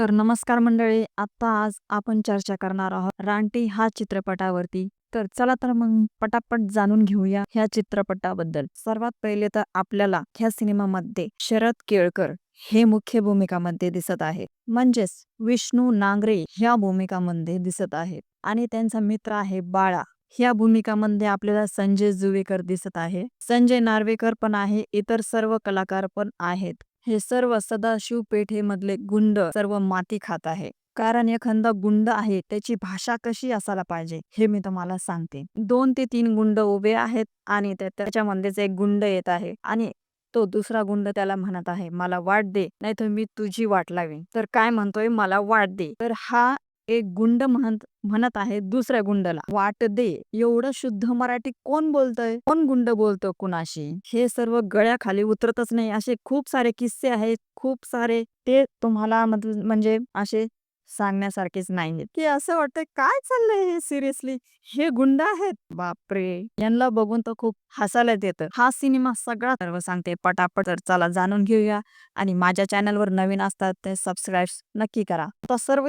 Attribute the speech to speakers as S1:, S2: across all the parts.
S1: तर नमस्कार मंडळी आता आज आपण चर्चा करणार आहोत रानटी हा चित्रपटावरती. तर चला तर मग पटापट जाणून घेऊया ह्या चित्रपटाबद्दल. सर्वात पहिले तर आपल्याला ह्या सिनेमामध्ये शरद केळकर हे मुख्य भूमिकामध्ये दिसत आहे म्हणजेच विष्णू नांगरे ह्या भूमिकामध्ये दिसत आहेत. आणि त्यांचा मित्र आहे बाळा. ह्या भूमिकामध्ये आपल्याला संजय जुवेकर दिसत आहे. संजय नार्वेकर पण आहे इतर सर्व कलाकार पण आहेत. हे सर्व सदाशिव पेठेमधले गुंड सर्व माती खात आहे. कारण एखादा गुंड आहे त्याची भाषा कशी असायला पाहिजे हे मी तुम्हाला सांगते. दोन ते तीन गुंड उभे आहेत आणि त्याच्यामध्येच एक गुंड येत आहे आणि तो दुसरा गुंड त्याला म्हणत आहे मला वाट दे नाही तर मी तुझी वाट लावेन. तर काय म्हणतोय? मला वाट दे. तर हा एक गुंड म्हणत म्हणत आहे दुसऱ्या गुंडला. वाट दे एवढं शुद्ध मराठी कोण बोलतय? कोण गुंड बोलतो कुणाशी? हे सर्व गळ्याखाली उतरतच नाही. असे खूप सारे किस्से आहेत. खूप सारे ते तुम्हाला म्हणजे असे सांगण्यासारखेच नाही की असं वाटतंय? काय चाललंय हे सिरियसली? हे गुंड आहेत? बापरे. यांना बघून तर खूप हसायला येतं. हा सिनेमा सगळा सर्व सांगते. पटापट तर चला जाणून घेऊया. आणि माझ्या चॅनलवर नवीन असतात ते सबस्क्राईब नक्की करा. तर सर्व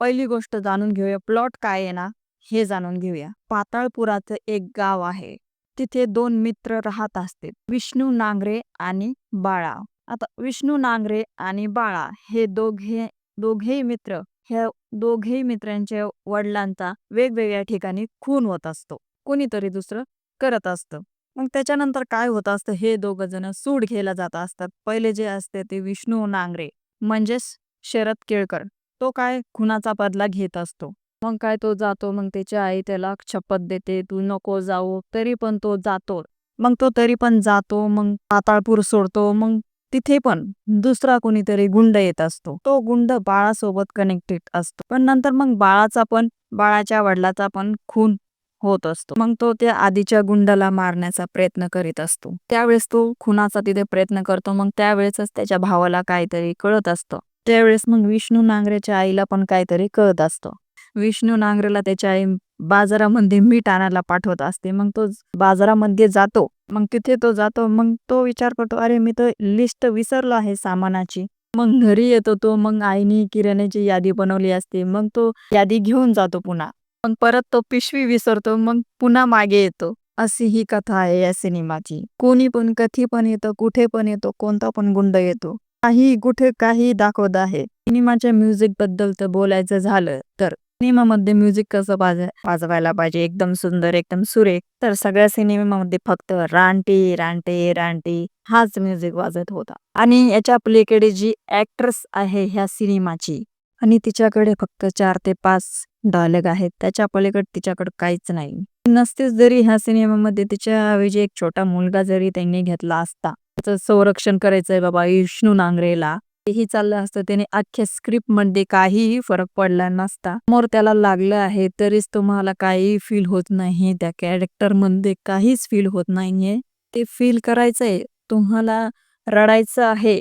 S1: पहिली गोष्ट जाणून घेऊया. प्लॉट काय आहे ना हे जाणून घेऊया. पाताळपुराचं एक गाव आहे. तिथे दोन मित्र राहत असते विष्णू नांगरे आणि बाळा. आता विष्णू नांगरे आणि बाळा हे दोघे दोघेही मित्र ह्या दोघेही मित्रांच्या वडिलांचा वेगवेगळ्या ठिकाणी खून होत असतो. कोणीतरी दुसरं करत असतं. मग त्याच्यानंतर काय होत असतं? हे दोघ जण सूड घ्यायला जात असतात. पहिले जे असते ते विष्णू नांगरे म्हणजेच शरद केळकर. तो काय खुनाचा बदला घेत असतो. मग काय तो जातो मग त्याची आई त्याला शपथ देते तू नको जाऊ तरी पण तो जातो. मग तो तरी पण जातो मग पाताळपूर सोडतो मग तिथे पण दुसरा कोणीतरी गुंड येत असतो. तो गुंड बाळासोबत कनेक्टेड असतो. पण नंतर मग बाळाचा पण बाळाच्या वडिलाचा पण खून होत असतो. मग तो त्या आधीच्या गुंडाला मारण्याचा प्रयत्न करीत असतो. त्यावेळेस तो खुनाचा तिथे प्रयत्न करतो मग त्यावेळेसच त्याच्या भावाला काहीतरी कळत असतं. त्यावेळेस मग विष्णू नांगरेच्या आईला पण काहीतरी कळत असतं. विष्णू नांगरेला त्याच्या आई बाजारामध्ये मीठ आणायला पाठवत असते. मग तो बाजारामध्ये जातो. मग तिथे तो जातो. मग तो विचार करतो अरे मी तर लिस्ट विसरलो आहे सामानाची. मग घरी येतो तो. मग आईने किराण्याची यादी बनवली असते. मग तो यादी घेऊन जातो पुन्हा. मग परत तो पिशवी विसरतो. मग पुन्हा मागे येतो. अशी ही कथा आहे या सिनेमाची. कोणी पण कधी पण येतो कुठे पण येतो कोणता पण गुंड येतो. काही कुठे काही दाखवत आहे. सिनेमाच्या म्युझिकबद्दल तर बोलायचं झालं तर सिनेमामध्ये म्युझिक कसं वाज वाजवायला पाहिजे? एकदम सुंदर एकदम सुरेख. तर सगळ्या सिनेमामध्ये फक्त रानटी रानटे रानटी हाच म्युझिक वाजत होता. आणि याच्या पलीकडे जी ऍक्ट्रेस आहे ह्या सिनेमाची आणि तिच्याकडे फक्त चार ते पाच डायलॉग आहेत. त्याच्या पलीकडे तिच्याकडे काहीच नाही. नसतेच जरी ह्या सिनेमामध्ये तिच्या ऐवजी एक छोटा मुलगा जरी त्यांनी घेतला असता संरक्षण करायचंय बाबा विष्णू नांगरेला. तेही चाललं असतं. त्याने अख्ख्या स्क्रिप्टमध्ये काहीही फरक पडला नसता. समोर त्याला लागलं आहे तरीच तुम्हाला काही फील होत नाही. त्या कॅरेक्टरमध्ये काहीच फील होत नाहीये. ते फील करायचंय. तुम्हाला रडायचं आहे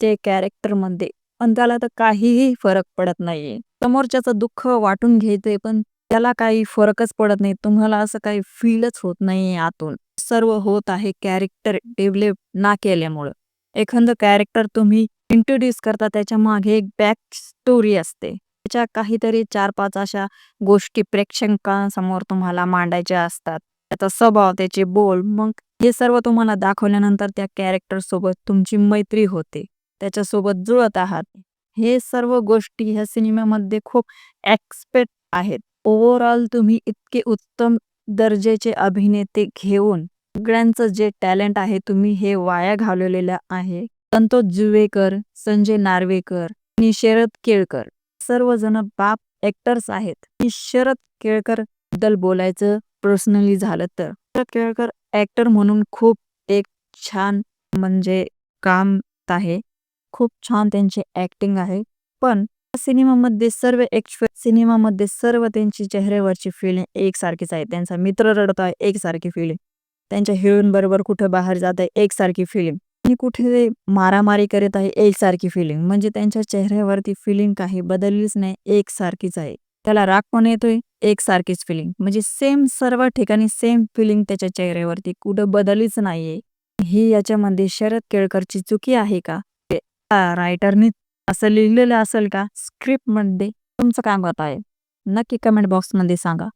S1: ते कॅरेक्टरमध्ये. पण त्याला तर काहीही फरक पडत नाहीये. समोरच्याचं दुःख वाटून घ्यायचंय पण त्याला काही फरकच पडत नाही. तुम्हाला असं काही फीलच होत नाही आतून. सर्व होत आहे कॅरेक्टर डेव्हलप ना केल्यामुळं. एखादं कॅरेक्टर तुम्ही इंट्रोड्यूस करता त्याच्यामागे एक बॅक स्टोरी असते. त्याच्या काहीतरी चार पाच अशा गोष्टी प्रेक्षकांसमोर तुम्हाला मांडायच्या असतात. त्याचा स्वभाव त्याचे बोल मग हे सर्व तुम्हाला दाखवल्यानंतर त्या कॅरेक्टर सोबत तुमची मैत्री होते. त्याच्यासोबत जुळत आहात. हे सर्व गोष्टी ह्या सिनेमामध्ये खूप एक्सपेक्ट आहेत. ओव्हरऑल तुम्ही इतके उत्तम दर्जाचे अभिनेते घेऊन सगळ्यांचं जे टॅलेंट आहे तुम्ही हे वाया घालवलेलं आहे. संतोष जुवेकर संजय नार्वेकर आणि शरद केळकर. सर्वजण बाप ऍक्टर्स आहेत. शरद केळकरबद्दल बोलायचं पर्सनली झालं तर. केळकर ऍक्टर म्हणून खूप एक छान म्हणजे काम आहे. खूप छान त्यांची ऍक्टिंग आहे. पण सिनेमामध्ये सर्व सिनेमामध्ये सर्व त्यांची चेहऱ्यावरची फिलिंग एकसारखीच आहे. त्यांचा मित्र रडत आहे एकसारखी फिलिंग त्यांच्या हिरोईन बरोबर कुठं बाहेर जात आहे एकसारखी फिलिंग आणि कुठे मारामारी करत आहे एकसारखी फिलिंग म्हणजे त्यांच्या चेहऱ्यावरती फिलिंग काही बदललीच नाही एकसारखीच आहे. त्याला राग पण येतोय एकसारखीच फिलिंग म्हणजे सेम सर्व ठिकाणी सेम फिलिंग त्याच्या चेहऱ्यावरती कुठं बदललीच नाहीये. ही याच्यामध्ये शरद केळकरची चुकी आहे का? रायटरने असं लिहिलेलं असेल का? स्क्रिप्टमध्ये तुमचं काय मत आहे? नक्की कमेंट बॉक्समध्ये सांगा.